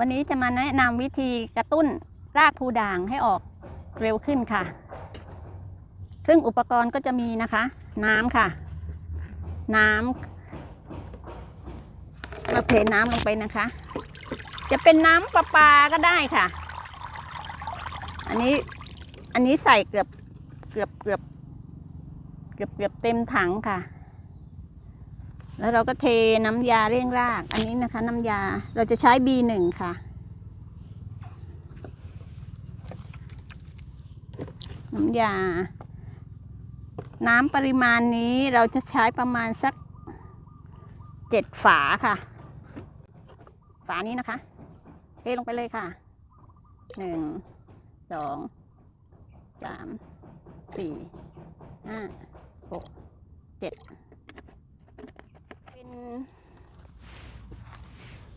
วันนี้จะมาแนะนำวิธีกระตุ้นรากพูด่างให้ออกเร็วขึ้นค่ะ ซึ่งอุปกรณ์ก็จะมีนะคะ น้ำค่ะ น้ำเราเทน้ำลงไปนะคะ จะเป็นน้ำประปาก็ได้ค่ะ อันนี้อันนี้ใส่เกือบเกือบเกือบเกือบเกือบเต็มถังค่ะ แล้วเราก็เทน้ำยาเร่งราก อันนี้นะคะ น้ำยาเราจะใช้ B1 ค่ะ น้ำยา น้ำปริมาณนี้เราจะใช้ประมาณสักเจ็ดฝาค่ะ ฝานี้นะคะ เทลงไปเลยค่ะหนึ่งสองสามสี่ห้าหกเจ็ด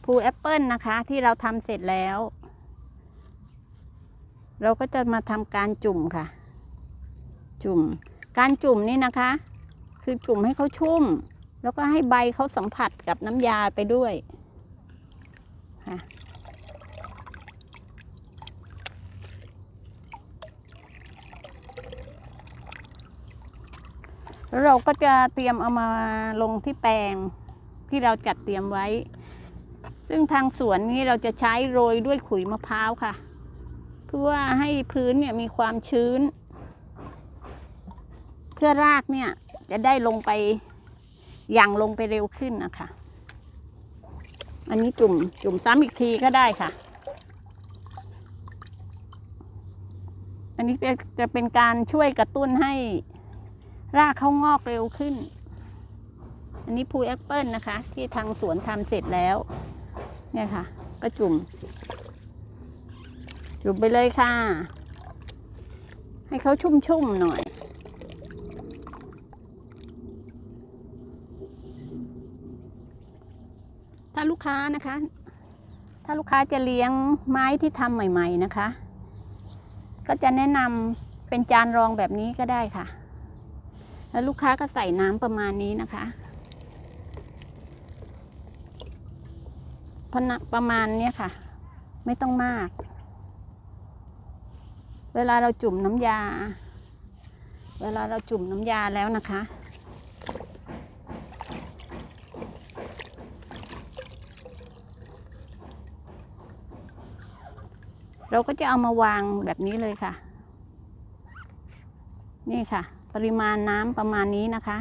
ภูแอปเปิลนะคะ ที่เราทำเสร็จแล้ว เราก็จะมาทำการจุ่มค่ะ จุ่ม การจุ่มนี่นะคะ คือจุ่มให้เขาชุ่ม แล้วก็ให้ใบเขาสัมผัสกับน้ำยาไปด้วยค่ะแล้วเราก็จะเตรียมเอามาลงที่แปลง ที่เราจัดเตรียมไว้ ซึ่งทางสวนนี้เราจะใช้โรยด้วยขุยมะพร้าวค่ะ เพื่อให้พื้นเนี่ยมีความชื้น เพื่อรากเนี่ยจะได้ลงไปยังลงไปเร็วขึ้นนะคะ อันนี้จุ่มจุ่มซ้ำอีกทีก็ได้ค่ะ อันนี้จะจะเป็นการช่วยกระตุ้นให้รากเขางอกเร็วขึ้น อันนี้พูแอปเปิลนะคะ ที่ทางสวนทำเสร็จแล้ว เนี่ยค่ะ ก็จุ่ม จุ่มไปเลยค่ะ ให้เขาชุ่มๆหน่อยถ้าลูกค้านะคะ ถ้าลูกค้าจะเลี้ยงไม้ที่ทำใหม่ ๆนะคะ ก็จะแนะนำเป็นจานรองแบบนี้ก็ได้ค่ะ แล้วลูกค้าก็ใส่น้ำประมาณนี้นะคะพนะ ประมาณเนี้ยค่ะ ไม่ต้องมาก เวลาเราจุ่มน้ำยา เวลาเราจุ่มน้ำยาแล้วนะคะ เราก็จะเอามาวางแบบนี้เลยค่ะ นี่ค่ะ ปริมาณน้ำประมาณนี้นะคะ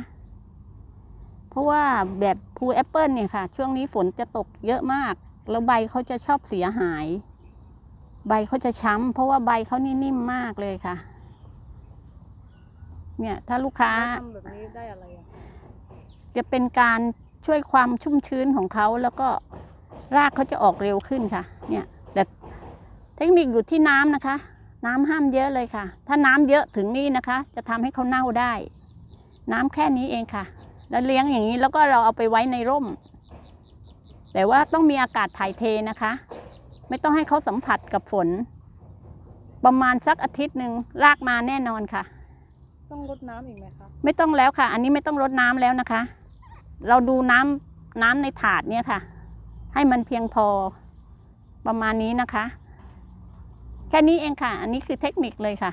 เพราะว่าแบบภูแอปเปิลเนี่ยค่ะ ช่วงนี้ฝนจะตกเยอะมาก แล้วใบเขาจะชอบเสียหาย ใบเขาจะช้ำเพราะว่าใบเขานี่นิ่มมากเลยค่ะ เนี่ยถ้าลูกค้าทำแบบนี้ได้อะไรอะจะเป็นการช่วยความชุ่มชื้นของเขาแล้วก็รากเขาจะออกเร็วขึ้นค่ะ เนี่ย แต่เทคนิคอยู่ที่น้ำนะคะ น้ำห้ามเยอะเลยค่ะ ถ้าน้ำเยอะถึงนี่นะคะ จะทำให้เขาเน่าได้ น้ำแค่นี้เองค่ะ แล้วเลี้ยงอย่างนี้แล้วก็เราเอาไปไว้ในร่ม แต่ว่าต้องมีอากาศถ่ายเทนะคะ ไม่ต้องให้เขาสัมผัสกับฝน ประมาณสักอาทิตย์หนึ่งรากมาแน่นอนค่ะ ต้องรดน้ำอีกไหมคะไม่ต้องแล้วค่ะ อันนี้ไม่ต้องรดน้ำแล้วนะคะ เราดูน้ำน้ำในถาดเนี่ยค่ะ ให้มันเพียงพอประมาณนี้นะคะ แค่นี้เองค่ะ อันนี้คือเทคนิคเลยค่ะ